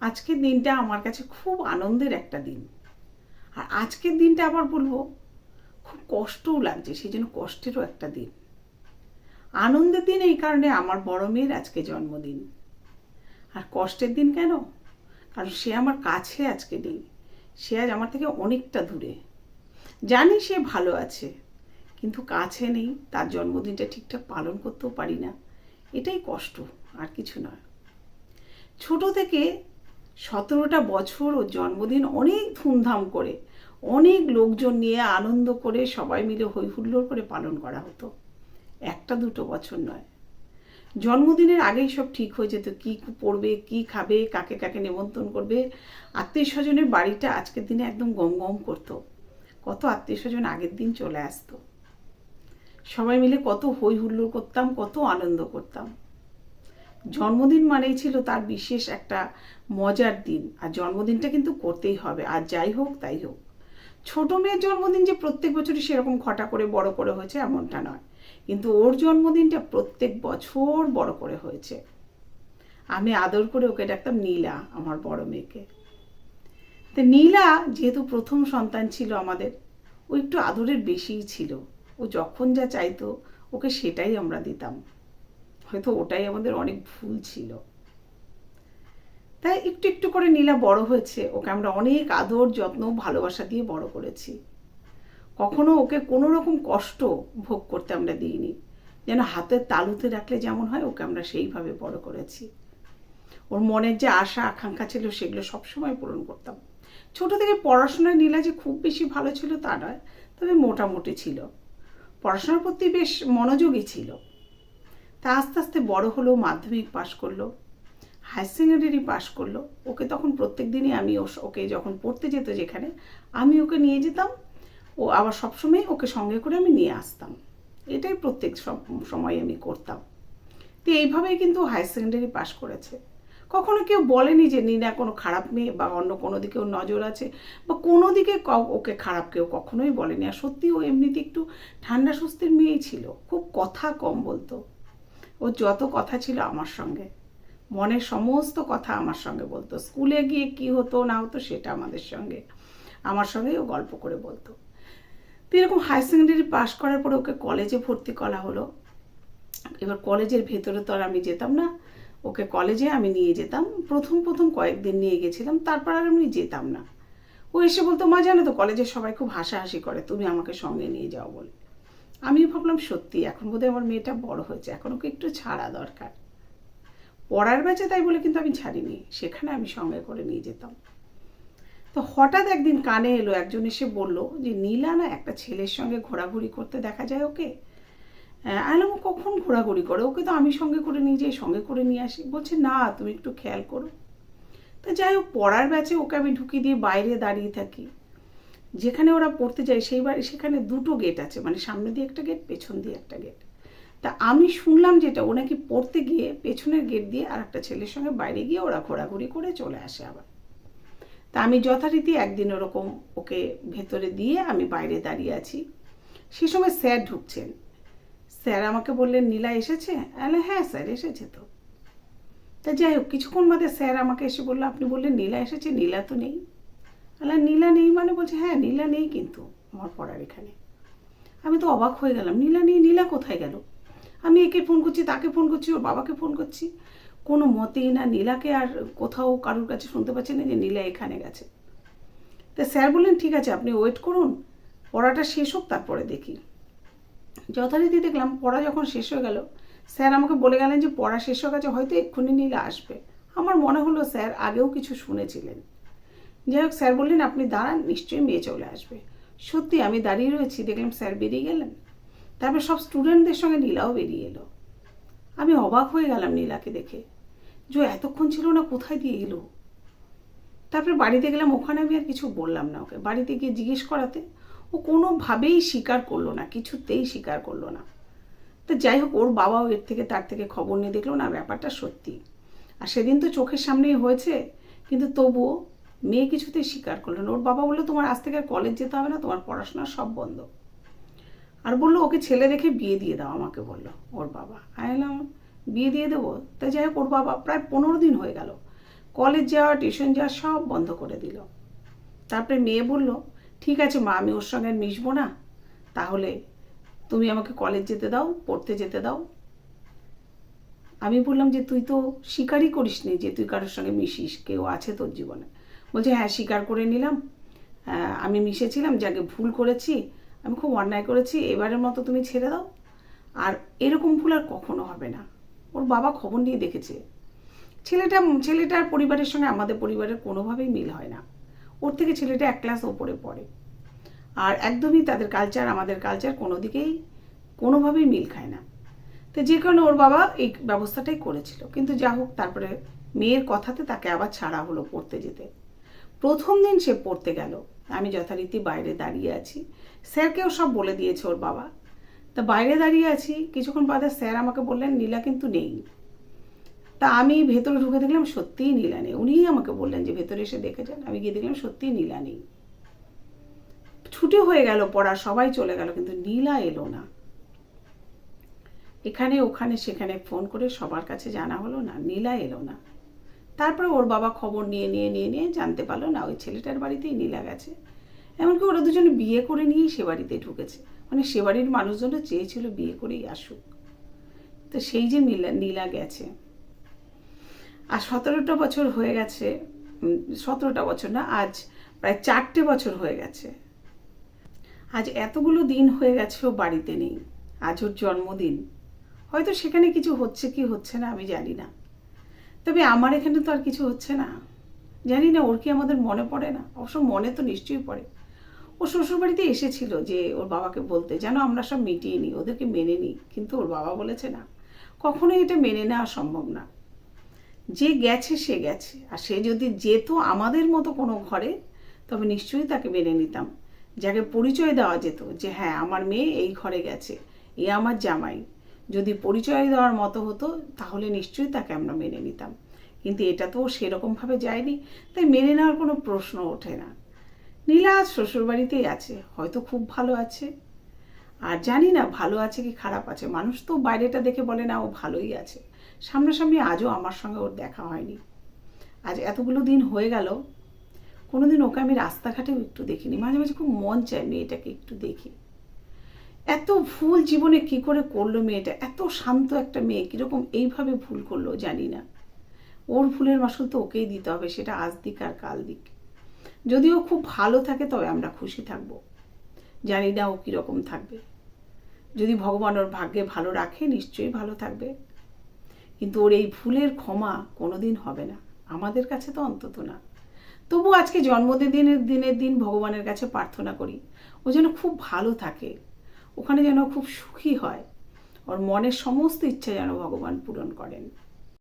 আজকের দিনটা আমার কাছে খুব আনন্দের একটা দিন। আর আজকের দিনটা আবার বলব, খুব কষ্টও লাগছে, সেই জন্য কষ্টেরও একটা দিন। আনন্দের দিন এই কারণে আমার বড় মেয়ের আজকে জন্মদিন। আর কষ্টের দিন কেন? কারণ সে আমার কাছে আজকে নেই। সে আজ আমার থেকে অনেকটা দূরে। জানি সে ভালো আছে, কিন্তু কাছে নেই, তার জন্মদিনটা ঠিকঠাক পালন করতেও পারি না। এটাই কষ্ট, আর কিছু নয়। ছোট থেকে সতেরোটা বছর ওর জন্মদিন অনেক ধুমধাম করে, অনেক লোকজন নিয়ে আনন্দ করে সবাই মিলে হই হুল্লোড় করে পালন করা হতো। একটা দুটো বছর নয়। জন্মদিনের আগেই সব ঠিক হয়ে যেত, কি পড়বে, কি খাবে, কাকে কাকে নেমন্তন্ন করবে। আত্মীয় স্বজনের বাড়িটা আজকের দিনে একদম গম গম করতো। কত আত্মীয় স্বজন আগের দিন চলে আসতো। সবাই মিলে কত হই হুল্লোড় করতাম, কত আনন্দ করতাম। জন্মদিন মানেই ছিল তার বিশেষ একটা মজার দিন। আর জন্মদিনটা কিন্তু করতেই হবে। আর যাই হোক, তাই হোক। ছোট মেয়ের জন্মদিন যে প্রত্যেক বছরই সেরকম ঘটা করে বড় করে হয়েছে এমনটা নয়। কিন্তু ওর জন্মদিনটা প্রত্যেক বছর বড় করে হয়েছে। আমি আদর করে ওকে ডাকতাম নীলা, আমার বড় মেয়েকে। তো নীলা যেহেতু প্রথম সন্তান ছিল আমাদের, ও একটু আদরের বেশিই ছিল। ও যখন যা চাইতো, ওকে সেটাই আমরা দিতাম। হয়তো ওটাই আমাদের অনেক ভুল ছিল। তাই একটু একটু করে নীলা বড় হয়েছে। ওকে আমরা অনেক আদর, যত্ন, ভালোবাসা দিয়ে বড় করেছি। কখনো ওকে কোনো রকম কষ্ট ভোগ করতে আমরা দিইনি। যেন হাতের তালুতে রাখলে যেমন হয়, ওকে আমরা সেইভাবে বড় করেছি। ওর মনের যে আশা, আকাঙ্ক্ষা ছিল, সেগুলো সবসময় পূরণ করতাম। ছোট থেকে পড়াশোনায় নীলা যে খুব বেশি ভালো ছিল তা নয়, তবে মোটামুটি ছিল। পড়াশোনার প্রতি বেশ মনোযোগী ছিল। তা আস্তে আস্তে বড় হলো মাধ্যমিক পাশ করল হায়ার সেকেন্ডারি পাশ করল। ওকে তখন প্রত্যেক দিনই আমি ওকে যখন পড়তে যেত যেখানে, আমি ওকে নিয়ে যেতাম। ও আবার সবসময় ওকে সঙ্গে করে আমি নিয়ে আসতাম। এটাই প্রত্যেক সম- সময় আমি করতাম। তো এইভাবেই কিন্তু হায়ার সেকেন্ডারি পাশ করেছে। কখনো কেউ বলেনি যে, নিনা, কোনো খারাপ মেয়ে বা অন্য কোনো দিকে ওর নজর আছে? বা কোনো দিকে ওকে খারাপ কেউ কখনোই বলেনি। আর সত্যি ও এমনিতে একটু ঠান্ডা সুস্থির মেয়েই ছিল। খুব কথা কম বলতো। ওর যত কথা ছিল আমার সঙ্গে। মনের সমস্ত কথা আমার সঙ্গে বলতো। স্কুলে গিয়ে কি হতো না হতো সেটা আমাদের সঙ্গে। আমার সঙ্গেই ও গল্প করে বলতো। তো এরকম হায়ার সেকেন্ডারি পাশ করার পরে ওকে কলেজে ভর্তি করা হলো। এবার কলেজের ভেতরে তো আর আমি যেতাম না। ওকে কলেজে আমি নিয়ে যেতাম। প্রথম প্রথম কয়েকদিন নিয়ে গেছিলাম। তারপর আর আমি যেতাম না। ও এসে বলতো, মা, জানো তো কলেজের সবাই খুব হাসাহাসি করে। তুমি আমাকে সঙ্গে নিয়ে যাও বলে। আমি ভাবলাম, সত্যি, এখন বোধহয় আমার মেয়েটা বড় হয়েছে। এখন ওকে একটু ছাড়া দরকার। পড়ার ব্যাচে তাই বলে কিন্তু আমি ছাড়িনি। সেখানে আমি সঙ্গে করে নিয়ে যেতাম। তো হঠাৎ একদিন কানে এলো, একজন এসে বলল যে, নীলা না একটা ছেলের সঙ্গে ঘোরাঘুরি করতে দেখা যায় ওকে? আলাম কখন ঘোরাঘুরি করে? ওকে তো আমি সঙ্গে করে নিয়ে যাই, সঙ্গে করে নিয়ে আসি। বলছে, না, তুমি একটু খেয়াল করো। তা যাই হোক, পড়ার ব্যাচে ওকে আমি ঢুকিয়ে দিয়ে বাইরে দাঁড়িয়ে থাকি। যেখানে ওরা পড়তে যায়, সেই বাড়ি সেখানে দুটো গেট আছে। মানে সামনে দিয়ে একটা গেট পেছন দিয়ে একটা গেট তা আমি শুনলাম যেটা, ও নাকি পড়তে গিয়ে পেছনের গেট দিয়ে আর একটা ছেলের সঙ্গে বাইরে গিয়ে ওরা ঘোরাঘুরি করে চলে আসে আবার। তা আমি যথারীতি একদিন ওরকম ওকে ভেতরে দিয়ে আমি বাইরে দাঁড়িয়ে আছি। সে সময় স্যার ঢুকছেন। স্যার আমাকে বললেন, নীলা এসেছে? আলে হ্যাঁ স্যার, এসেছে তো। তা যাই হোক, কিছুক্ষণ বাদে স্যার আমাকে এসে বলল, আপনি বললেন নীলা এসেছে, নীলা তো নেই। আলা নীলা নেই মানে বলছে হ্যাঁ নীলা নেই কিন্তু আমার পড়ার এখানে। আমি তো অবাক হয়ে গেলাম, নীলা নেই, নীলা কোথায় গেল? আমি একে ফোন করছি, তাকে ফোন করছি, ওর বাবাকে ফোন করছি। কোনো মতেই না নীলাকে আর কোথাও কারোর কাছে শুনতে পাচ্ছি না যে নীলা এখানে গেছে। তা স্যার বললেন, ঠিক আছে, আপনি ওয়েট করুন, পড়াটা শেষ হোক, তারপরে দেখি। যথারীতি দেখলাম, পড়া যখন শেষ হয়ে গেল, স্যার আমাকে বলে গেলেন যে, পড়া শেষ হয়ে গেছে, হয়তো এক্ষুনি নীলা আসবে। আমার মনে হলো স্যার আগেও কিছু শুনেছিলেন। যাই হোক, স্যার বললেন, আপনি দাঁড়ান, নিশ্চয়ই মেয়ে চলে আসবে। সত্যি, আমি দাঁড়িয়ে রয়েছি, দেখলাম স্যার বেরিয়ে গেলেন। তারপর সব স্টুডেন্টদের সঙ্গে নীলাও বেরিয়ে এলো। আমি অবাক হয়ে গেলাম নীলাকে দেখে। যে এতক্ষণ ছিল না, কোথায় দিয়ে এলো? তারপরে বাড়িতে গেলাম, ওখানে আমি আর কিছু বললাম না ওকে। বাড়িতে গিয়ে জিজ্ঞেস করাতে, ও কোনোভাবেই স্বীকার করল না, কিছুতেই স্বীকার করল না। তো যাই হোক, ওর বাবাও এর থেকে তার থেকে খবর নিয়ে দেখল, না, ব্যাপারটা সত্যি। আর সেদিন তো চোখের সামনেই হয়েছে, কিন্তু তবুও মেয়ে কিছুতেই স্বীকার করল না। ওর বাবা বলল, তোমার আজ থেকে কলেজ যেতে হবে না, তোমার পড়াশোনা সব বন্ধ। আর বলল, ওকে ছেলে দেখে বিয়ে দিয়ে দাও, আমাকে বলল ওর বাবা। আমি বললাম, বিয়ে দিয়ে দেবো? তা যাই হোক, ওর বাবা প্রায় পনেরো দিন হয়ে গেল। কলেজ যাওয়া টিউশন যাওয়া সব বন্ধ করে দিল। তারপরে মেয়ে বলল, ঠিক আছে মা, আমি ওর সঙ্গে মিশবো না। তাহলে তুমি আমাকে কলেজ যেতে দাও, পড়তে যেতে দাও। আমি বললাম যে, তুই তো স্বীকারই করিস নি যে, তুই কারোর সঙ্গে মিশিস, কেউ আছে তোর জীবনে। বলছে হ্যাঁ স্বীকার করে নিলাম। আমি মিশেছিলাম, যাকে ভুল করেছি, আমি খুব অন্যায় করেছি, এবারের মতো তুমি ছেড়ে দাও। আর এরকম ভুল আর কখনো হবে না। ওর বাবা খবর নিয়ে দেখেছে। ছেলেটা, ছেলেটার পরিবারের সঙ্গে আমাদের পরিবারের কোনোভাবেই মিল হয় না। ওর থেকে ছেলেটা এক ক্লাস ওপরে পড়ে। আর একদমই তাদের কালচার আমাদের কালচার কোনো দিকেই কোনোভাবেই মিল খায় না। তো যে কারণে ওর বাবা এই ব্যবস্থাটাই করেছিল। কিন্তু যা হোক, তারপরে মেয়ের কথাতে তাকে আবার ছাড়া হলো পড়তে যেতে। প্রথম দিন সে পড়তে গেল। আমি যথারীতি বাইরে দাঁড়িয়ে আছি। স্যারকেও সব বলে দিয়েছে ওর বাবা। তা বাইরে দাঁড়িয়ে আছি, কিছুক্ষণ বাদে স্যার আমাকে বললেন, নীলা কিন্তু নেই। তা আমি ভেতরে ঢুকে দেখলাম সত্যিই নীলা নেই। উনিই আমাকে বললেন যে, ভেতরে এসে দেখে যান। আমি গিয়ে দেখলাম সত্যিই নীলা নেই। ছুটি হয়ে গেল পড়া, সবাই চলে গেল, কিন্তু নীলা এলো না। এখানে, ওখানে, সেখানে ফোন করে সবার কাছে জানা হলো না, নীলা এলো না। তারপরে ওর বাবা খবর নিয়ে নিয়ে নিয়ে নিয়ে জানতে পারল, না, ওই ছেলেটার বাড়িতেই নীলা গেছে। এমনকি ওরা দুজনে বিয়ে করে নিয়েই সে বাড়িতে ঢুকেছে। মানে সে বাড়ির মানুষজনও চেয়েছিল বিয়ে করেই আসুক। তো সেই যে নীলা নীলা গেছে। আর সতেরোটা বছর হয়ে গেছে সতেরোটা বছর না, আজ প্রায় চারটে বছর হয়ে গেছে। আজ এতগুলো দিন হয়ে গেছে ও বাড়িতে নেই। আজ ওর জন্মদিন। হয়তো সেখানে কিছু হচ্ছে কি হচ্ছে না আমি জানি না। তবে আমার এখানে তো আর কিছু হচ্ছে না। জানি না, ওর কি আমাদের মনে পড়ে না? অবশ্য মনে তো নিশ্চয়ই পড়ে। ও শ্বশুরবাড়িতে এসেছিল যে ওর বাবাকে বলতে, যেন আমরা সব মিটিয়ে নিই, ওদেরকে মেনে নিই, কিন্তু ওর বাবা বলেছে না। কখনোই এটা মেনে নেওয়া সম্ভব না। যে গেছে, সে গেছে। আর সে যদি যেত আমাদের মতো কোনো ঘরে, তবে নিশ্চয়ই তাকে মেনে নিতাম। যাকে পরিচয় দেওয়া যেত যে হ্যাঁ আমার মেয়ে এই ঘরে গেছে, এ আমার জামাই। যদি পরিচয় দেওয়ার মতো হতো, তাহলে নিশ্চয়ই তাকে আমরা মেনে নিতাম। কিন্তু এটা তো সেরকমভাবে যায়নি, তাই মেনে নেওয়ার কোনো প্রশ্ন ওঠে না। নীলা আজ শ্বশুরবাড়িতেই আছে, হয়তো খুব ভালো আছে। আর জানি না, ভালো আছে কি খারাপ আছে, মানুষ তো বাইরেটা দেখে বলে, না, ও ভালোই আছে। সামনাসামনি আজও আমার সঙ্গে ওর দেখা হয়নি। আজ এতগুলো দিন হয়ে গেল, কোনোদিন ওকে আমি রাস্তাঘাটেও একটু দেখিনি। মাঝে মাঝে খুব মন চায় মেয়েটাকে একটু দেখি। এত ভুল জীবনে কি করে করল মেয়েটা? এত শান্ত একটা মেয়ে, কীরকম এইভাবে ভুল করল জানি না। ওর ভুলের মাসুল তো ওকেই দিতে হবে, সেটা আজ দিক আর কাল দিক। যদি ও খুব ভালো থাকে, তবে আমরা খুশি থাকব। জানি না ও কীরকম থাকবে। যদি ভগবান ওর ভাগ্যে ভালো রাখে, নিশ্চয়ই ভালো থাকবে। কিন্তু ওর এই ভুলের ক্ষমা কোনোদিন হবে না। আমাদের কাছে তো অন্তত না। তবু আজকে জন্মদিনের দিনের দিন ভগবানের কাছে প্রার্থনা করি, ও যেন খুব ভালো থাকে। ওখানে যেন খুব সুখী হয়। ওর মনের সমস্ত ইচ্ছা যেন ভগবান পূরণ করেন।